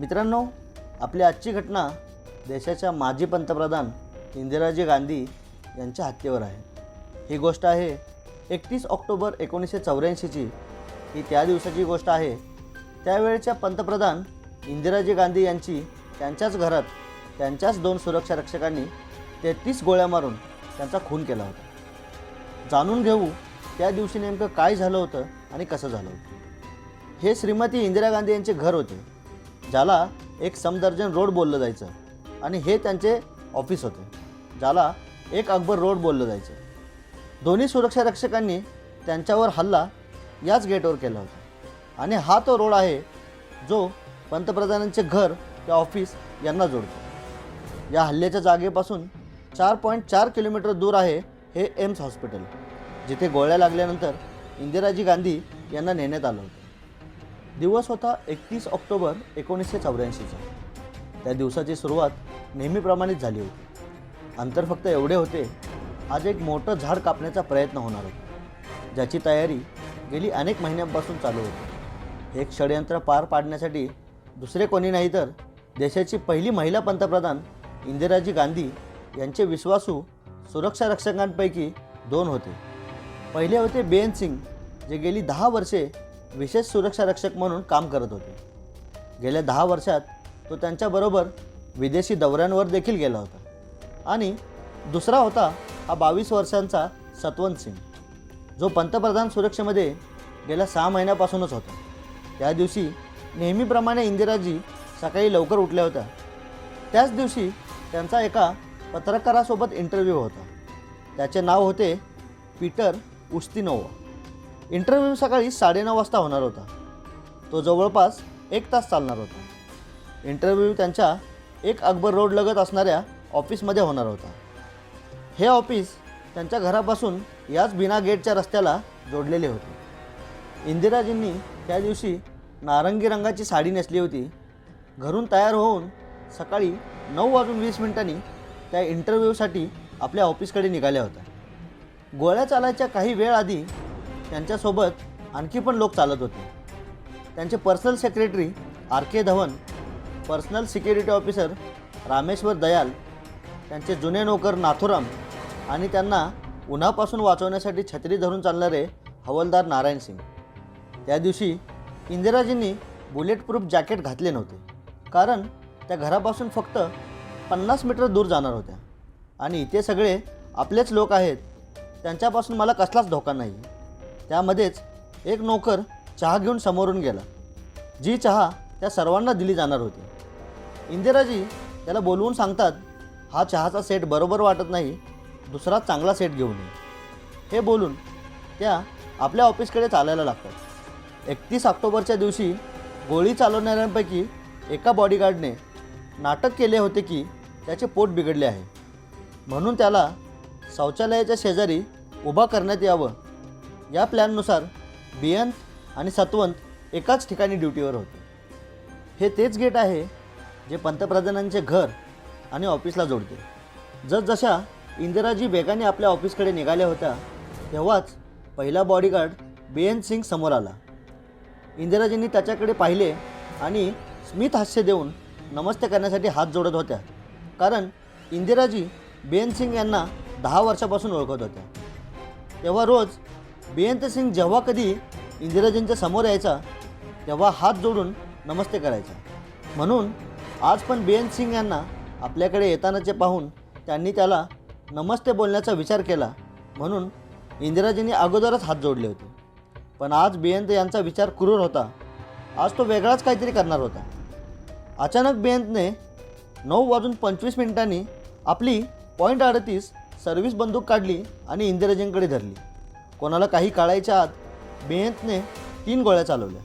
मित्रांनो आपली आजची घटना देशाच्या माजी पंतप्रधान इंदिराजी गांधी यांच्या हत्येवर आहे. ही गोष्ट आहे एकतीस ऑक्टोबर एकोणीसशे चौऱ्याऐंशीची. ही त्या दिवसाची गोष्ट आहे. त्यावेळच्या पंतप्रधान इंदिराजी गांधी यांची त्यांच्याच घरात त्यांच्याच दोन सुरक्षा रक्षकांनी तेहतीस गोळ्या मारून त्यांचा खून केला होता. जाणून घेऊ त्या दिवशी नेमकं काय झालं होतं आणि कसं झालं होतं. हे श्रीमती इंदिरा गांधी यांचे घर होते. ज्याला एक समदर्जन रोड बोललं जायचं. आणि हे त्यांचे ऑफिस होते ज्याला एक अकबर रोड बोललं जायचं. दोन्ही सुरक्षा रक्षकांनी त्यांच्यावर हल्ला याच गेटवर केला होता. आणि हा तो रोड आहे जो पंतप्रधानांचे घर ते ऑफिस यांना जोडतो. या हल्ल्याच्या जागेपासून चार पॉईंट चार किलोमीटर दूर आहे हे एम्स हॉस्पिटल जिथे गोळ्या लागल्यानंतर इंदिराजी गांधी यांना नेण्यात आलं होतं. दिवस होता एकतीस ऑक्टोबर एकोणीसशे चौऱ्याऐंशीचा. त्या दिवसाची सुरुवात नेहमीप्रमाणेच झाली होती. अंतर फक्त एवढे होते आज एक मोठं झाड कापण्याचा प्रयत्न होणार होता ज्याची तयारी गेली अनेक महिन्यांपासून चालू होती. एक षडयंत्र पार पाडण्यासाठी दुसरे कोणी नाही तर देशाची पहिली महिला पंतप्रधान इंदिराजी गांधी यांचे विश्वासू सुरक्षा रक्षकांपैकी दोन होते. पहिले होते बेन सिंग जे गेली दहा वर्षे विशेष सुरक्षा रक्षक म्हणून काम करत होते. गेल्या दहा वर्षात तो त्यांच्याबरोबर विदेशी दौऱ्यांवर देखील गेला होता. आणि दुसरा होता हा बावीस वर्षांचा सतवंत सिंग जो पंतप्रधान सुरक्षेमध्ये गेल्या सहा महिन्यापासूनच होता. त्या दिवशी नेहमीप्रमाणे इंदिराजी सकाळी लवकर उठल्या होत्या. त्याच दिवशी त्यांचा एका पत्रकारासोबत इंटरव्ह्यू होता. त्याचे नाव होते पीटर उस्तिनोवा. इंटरव्ह्यू सकाळी साडेनऊ वाजता होणार होता. तो जवळपास एक तास चालणार होता. इंटरव्ह्यू त्यांच्या एक अकबर रोड लगत असणाऱ्या ऑफिसमध्ये होणार होता. हे ऑफिस त्यांच्या घरापासून याच बिना गेटच्या रस्त्याला जोडलेले होते. इंदिराजींनी त्या दिवशी नारंगी रंगाची साडी नेसली होती. घरून तयार होऊन सकाळी नऊ वाजून वीस मिनिटांनी त्या इंटरव्ह्यूसाठी आपल्या ऑफिसकडे निघाल्या होत्या. गोळ्या चालायच्या काही वेळ आधी त्यांच्यासोबत आणखी पण लोक चालत होते. त्यांचे personal secretary R K Dhawan personal security officer Rameshwar Dayal त्यांचे जुने नोकर नाथुराम आणि त्यांना उन्हापासून वाचवण्यासाठी छत्री धरून चालणारे हवलदार नारायण सिंग. त्या दिवशी इंदिराजींनी बुलेट प्रूफ जॅकेट घातले नव्हते कारण त्या घरापासून फक्त पन्नास मीटर दूर जाणार होत्या. आणि इथे सगळे आपलेच लोक आहेत त्यांच्यापासून मला कसलाच धोका नाही. त्यामध्येच एक नोकर चहा घेऊन समोरून गेला. जी चहा त्या सर्वांना दिली जाणार होती. इंदिराजी त्याला बोलवून सांगतात हा चहाचा सेट बरोबर वाटत नाही दुसरा चांगला सेट घेऊन ये. हे बोलून त्या आपल्या ऑफिसकडे चालायला लागतात. एकतीस ऑक्टोबरच्या दिवशी गोळी चालवणाऱ्यांपैकी एका बॉडीगार्डने नाटक केले होते की त्याचे पोट बिघडले आहे. म्हणून त्याला शौचालयाच्या शेजारी उभा करण्यात यावं या प्लॅननुसार बियंत आणि सातवंत एकाच ठिकाणी ड्युटीवर होते. हे तेच गेट आहे जे पंतप्रधानांचे घर आणि ऑफिसला जोडते. जसजशा इंदिराजी बेगाने आपल्या ऑफिसकडे निघाल्या होत्या तेव्हाच पहिला बॉडीगार्ड बेन सिंग समोर आला. इंदिराजींनी त्याच्याकडे पाहिले आणि स्मित हास्य देऊन नमस्ते करण्यासाठी हात जोडत होत्या. कारण इंदिराजी बेन सिंग यांना दहा वर्षापासून ओळखत होत्या. तेव्हा रोज बेयंत सिंग जेव्हा कधी इंदिराजींच्या समोर यायचा तेव्हा हात जोडून नमस्ते करायचा. म्हणून आज पण बेयंत सिंग यांना आपल्याकडे येतानाचे पाहून त्यांनी त्याला नमस्ते बोलण्याचा विचार केला. म्हणून इंदिराजींनी अगोदरच हात जोडले होते. पण आज बेयंत यांचा विचार क्रूर होता. आज तो वेगळाच काहीतरी करणार होता. अचानक बेअंतने नऊ वाजून पंचवीस मिनिटांनी आपली पॉईंट अडतीस सर्व्हिस बंदूक काढली आणि इंदिराजींकडे धरली. कोणाला काही काळायच्या आत बेयंतने तीन गोळ्या चालवल्या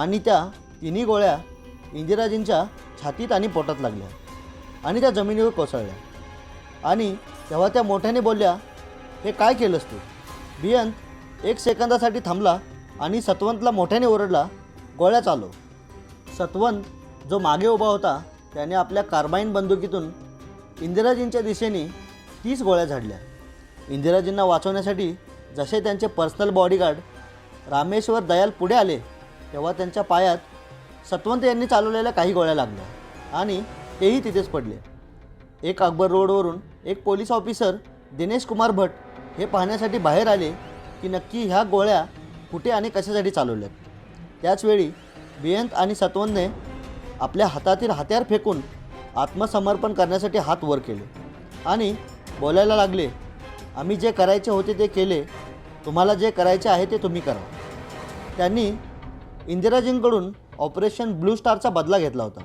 आणि त्या तिन्ही गोळ्या इंदिराजींच्या छातीत आणि पोटात लागल्या आणि त्या जमिनीवर कोसळल्या. आणि तेव्हा त्या मोठ्याने बोलल्या हे काय केलंस तू बियंत एक सेकंदासाठी थांबला आणि सतवंतला मोठ्याने ओरडला गोळ्या चालव सतवंत जो मागे उभा होता त्याने आपल्या कार्बाईन बंदुकीतून इंदिराजींच्या दिशेने तीस गोळ्या झाडल्या. इंदिराजींना वाचवण्यासाठी जसे त्यांचे पर्सनल बॉडीगार्ड रामेश्वर दयाल पुढे आले तेव्हा त्यांच्या पायात सतवंत यांनी चालवलेल्या काही गोळ्या लागल्या आणि तेही तिथेच पडले. एक अकबर रोडवरून एक पोलीस ऑफिसर दिनेश कुमार भट हे पाहण्यासाठी बाहेर आले की नक्की ह्या गोळ्या कुठे आणि कशासाठी चालवल्यात. त्याचवेळी बियंत आणि सतवंतने आपल्या हातातील हत्यार फेकून आत्मसमर्पण करण्यासाठी हात वर केले आणि बोलायला लागले आम्ही जे करायचे होते ते केले. तुम्हाला जे करायचे आहे ते तुम्ही करा. त्यांनी इंदिराजींकडून ऑपरेशन ब्लू स्टारचा बदला घेतला होता.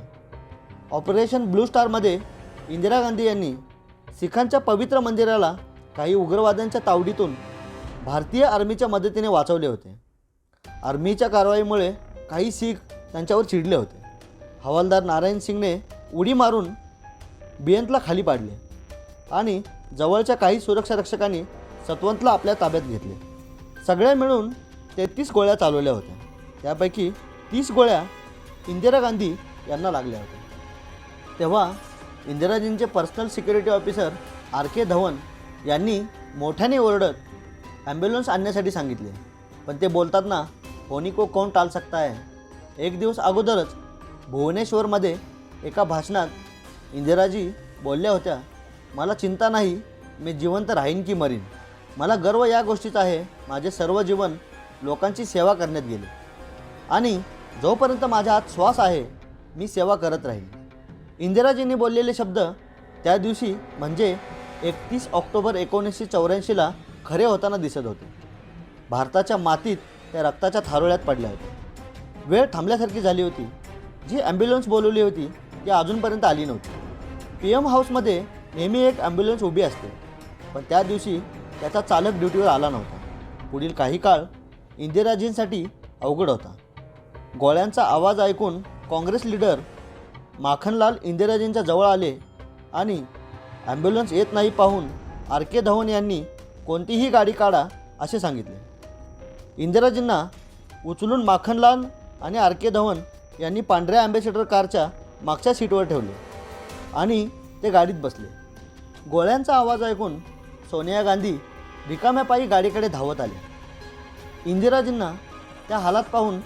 ऑपरेशन ब्लू स्टारमध्ये इंदिरा गांधी यांनी सिखांच्या पवित्र मंदिराला काही उग्रवाद्यांच्या तावडीतून भारतीय आर्मीच्या मदतीने वाचवले होते. आर्मीच्या कारवाईमुळे काही सिख त्यांच्यावर चिडले होते. हवालदार नारायण सिंगने उडी मारून बियंतला खाली पाडले आणि जवळच्या काही सुरक्षा रक्षकांनी सतवंतला आपल्या ताब्यात घेतले. सगळ्या मिळून तेहतीस गोळ्या चालवल्या होत्या. त्यापैकी तीस गोळ्या इंदिरा गांधी यांना लागल्या होत्या. तेव्हा इंदिराजींचे personal security officer R K Dhawan यांनी मोठ्याने ओरडत ॲम्ब्युलन्स आणण्यासाठी सांगितले. पण ते बोलतात ना कोणी को कोण टाल सकता है? एक दिवस अगोदरच भुवनेश्वरमध्ये एका भाषणात इंदिराजी बोलल्या होत्या मला चिंता नाही मी जिवंत राहीन की मरीन. मला गर्व या गोष्टीचा आहे माझे सर्व जीवन लोकांची सेवा करण्यात गेले. आणि जोपर्यंत माझ्या हात श्वास आहे मी सेवा करत राहीन. इंदिराजींनी बोललेले शब्द त्या दिवशी म्हणजे एकतीस ऑक्टोबर एकोणीसशे चौऱ्याऐंशीला खरे होताना दिसत होते. भारताच्या मातीत त्या रक्ताच्या थारोळ्यात पडल्या होत्या वेळ थांबल्यासारखी झाली होती. जी ॲम्ब्युलन्स बोलवली होती ती अजूनपर्यंत आली नव्हती. पी एम हाऊसमध्ये नेहमी एक ॲम्ब्युलन्स उभी असते. पण त्या दिवशी त्याचा चालक ड्युटीवर आला नव्हता. पुढील काही काळ इंदिराजींसाठी अवघड होता. गोळ्यांचा आवाज ऐकून काँग्रेस लीडर माखनलाल इंदिराजींच्या जवळ आले आणि ॲम्ब्युलन्स येत नाही पाहून आर के धवन यांनी कोणतीही गाडी काढा असे सांगितले. इंदिराजींना उचलून माखनलाल आणि आर के धवन यांनी पांढऱ्या ॲम्बेसेडर कारच्या मागच्या सीटवर ठेवले आणि ते गाडीत बसले. गोळ्यांचा आवाज ऐकून सोनिया गांधी रिकाम्यापायी गाडीकडे धावत आल्या इंदिराजींना त्या हालात पाहून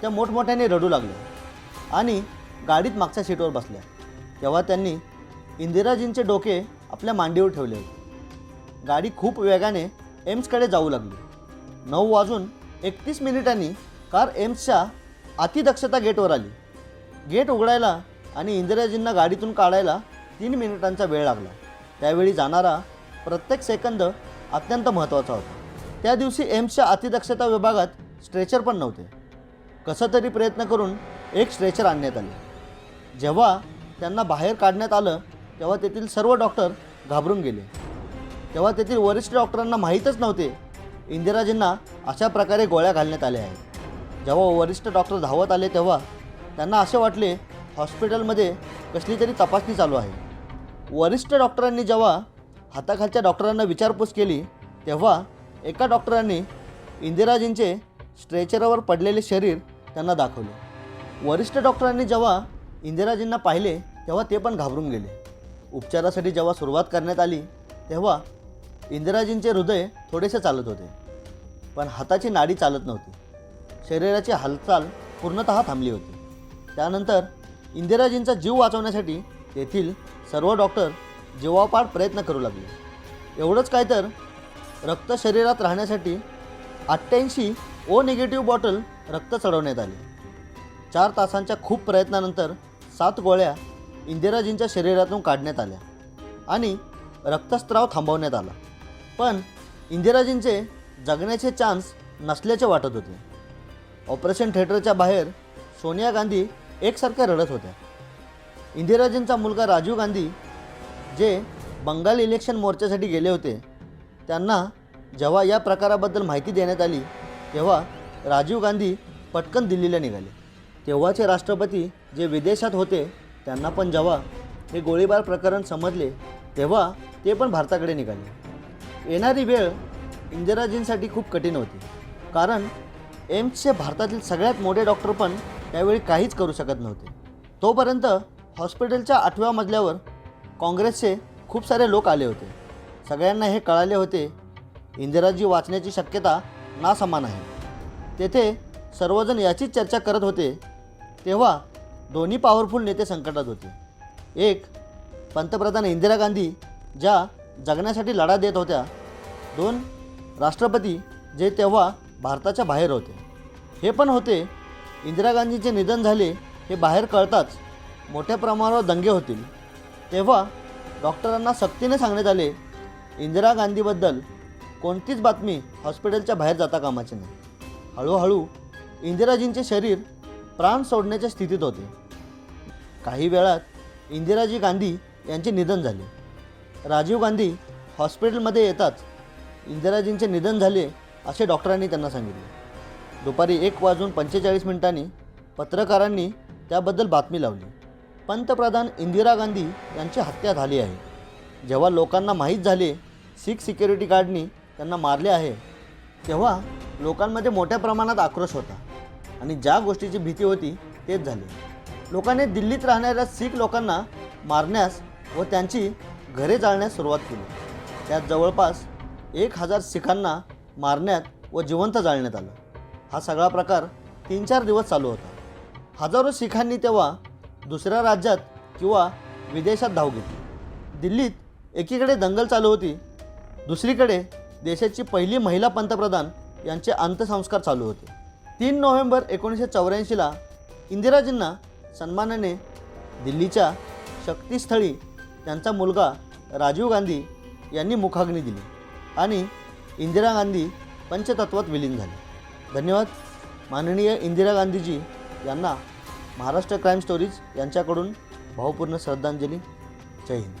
त्या मोठमोठ्याने रडू लागल्या आणि गाडीत मागच्या सीटवर बसल्या. तेव्हा त्यांनी इंदिराजींचे डोके आपल्या मांडीवर ठेवले. होते गाडी खूप वेगाने एम्सकडे जाऊ लागली. नऊ वाजून एकतीस मिनिटांनी कार एम्सच्या अतिदक्षता गेटवर आली. गेट उघडायला आणि इंदिराजींना गाडीतून काढायला तीन मिनिटांचा वेळ लागला. त्यावेळी जाणारा प्रत्येक सेकंद अत्यंत महत्त्वाचा होता. त्या दिवशी एम्सच्या अतिदक्षता विभागात स्ट्रेचर पण नव्हते. कसं तरी प्रयत्न करून एक स्ट्रेचर आणण्यात आले. जेव्हा त्यांना बाहेर काढण्यात आलं तेव्हा तेथील सर्व डॉक्टर घाबरून गेले. तेव्हा तेथील वरिष्ठ डॉक्टरांना माहीतच नव्हते इंदिराजींना अशा प्रकारे गोळ्या घालण्यात आल्या आहेत. जेव्हा वरिष्ठ डॉक्टर धावत आले तेव्हा त्यांना असे वाटले हॉस्पिटलमध्ये कसली तरी तपासणी चालू आहे. वरिष्ठ डॉक्टरांनी जेव्हा हाताखालच्या डॉक्टरांना विचारपूस केली तेव्हा एका डॉक्टरांनी इंदिराजींचे स्ट्रेचरवर पडलेले शरीर त्यांना दाखवले. वरिष्ठ डॉक्टरांनी जेव्हा इंदिराजींना पाहिले तेव्हा ते पण घाबरून गेले. उपचारासाठी जेव्हा सुरुवात करण्यात आली तेव्हा इंदिराजींचे हृदय थोडेसे चालत होते पण हाताची नाडी चालत नव्हती. शरीराची हालचाल पूर्णतः थांबली होती. त्यानंतर इंदिराजींचा जीव वाचवण्यासाठी तेथील सर्व डॉक्टर जीवापाड प्रयत्न करू लागले. एवढंच काय तर रक्त शरीरात राहण्यासाठी अठ्ठ्याऐंशी ओ निगेटिव्ह बॉटल रक्त चढवण्यात आले. चार तासांच्या खूप प्रयत्नानंतर सात गोळ्या इंदिराजींच्या शरीरातून काढण्यात आल्या आणि रक्तस्त्राव थांबवण्यात आला. पण इंदिराजींचे जगण्याचे चान्स नसल्याचे वाटत होते. ऑपरेशन थिएटरच्या बाहेर सोनिया गांधी एकसारख्या रडत होत्या. इंदिराजींचा मुलगा राजीव गांधी जे बंगाल इलेक्शन मोर्चासाठी गेले होते त्यांना जेव्हा या प्रकाराबद्दल माहिती देण्यात आली तेव्हा राजीव गांधी पटकन दिल्लीला निघाले. तेव्हाचे राष्ट्रपती जे विदेशात होते त्यांना पण जेव्हा हे गोळीबार प्रकरण समजले तेव्हा ते पण भारताकडे निघाले. येणारी वेळ इंदिराजींसाठी खूप कठीण होती कारण एम्सचे भारतातील सगळ्यात मोठे डॉक्टर पण त्यावेळी काहीच करू शकत नव्हते. तोपर्यंत हॉस्पिटलच्या आठव्या मजल्यावर काँग्रेसचे खूप सारे लोक आले होते. सगळ्यांना हे कळाले होते इंदिराजी वाचण्याची शक्यता नासमान आहे. तेथे सर्वजण याचीच चर्चा करत होते तेव्हा दोन्ही पॉवरफुल नेते संकटात होते. एक पंतप्रधान इंदिरा गांधी ज्या जगण्यासाठी लढा देत होत्या. दोन राष्ट्रपती जे तेव्हा भारताच्या बाहेर होते. हे पण होते इंदिरा गांधींचे निधन झाले हे बाहेर कळताच मोठ्या प्रमाणावर दंगे होतील. तेव्हा डॉक्टरांना सक्तीने सांगण्यात आले इंदिरा गांधीबद्दल कोणतीच बातमी हॉस्पिटलच्या बाहेर जाता कामाची नाही. हळूहळू इंदिराजींचे शरीर प्राण सोडण्याच्या स्थितीत होते. काही वेळात इंदिराजी गांधी यांचे निधन झाले. राजीव गांधी हॉस्पिटलमध्ये येताच इंदिराजींचे निधन झाले असे डॉक्टरांनी त्यांना सांगितले. दुपारी एक वाजून पंचेचाळीस मिनिटांनी पत्रकारांनी त्याबद्दल बातमी लावली. पंतप्रधान इंदिरा गांधी यांची हत्या झाली आहे. जेव्हा लोकांना माहीत झाले सिख सिक्युरिटी गार्डनी त्यांना मारले आहे तेव्हा लोकांमध्ये मोठ्या प्रमाणात आक्रोश होता आणि ज्या गोष्टीची भीती होती तेच झाले. लोकांनी दिल्लीत राहणाऱ्या सिख लोकांना मारण्यास व त्यांची घरे जाळण्यास सुरुवात केली. त्यात जवळपास एक हजार शिखांना मारण्यात व जिवंत जाळण्यात आलं. हा सगळा प्रकार तीन चार दिवस चालू होता. हजारो शिखांनी तेव्हा दुसऱ्या राज्यात किंवा विदेशात धाव घेतली. दिल्लीत एकीकडे दंगल चालू होती दुसरीकडे देशाची पहिली महिला पंतप्रधान यांचे अंत्यसंस्कार चालू होते. तीन नोव्हेंबर एकोणीसशे चौऱ्याऐंशीला इंदिराजींना सन्मानाने दिल्लीच्या शक्तीस्थळी त्यांचा मुलगा राजीव गांधी यांनी मुखाग्नी दिली आणि इंदिरा गांधी पंचतत्वात विलीन झाले. धन्यवाद. माननीय इंदिरा गांधीजी यांना महाराष्ट्र क्राईम स्टोरीज यांच्याकडून भावपूर्ण श्रद्धांजली. जय हिंद.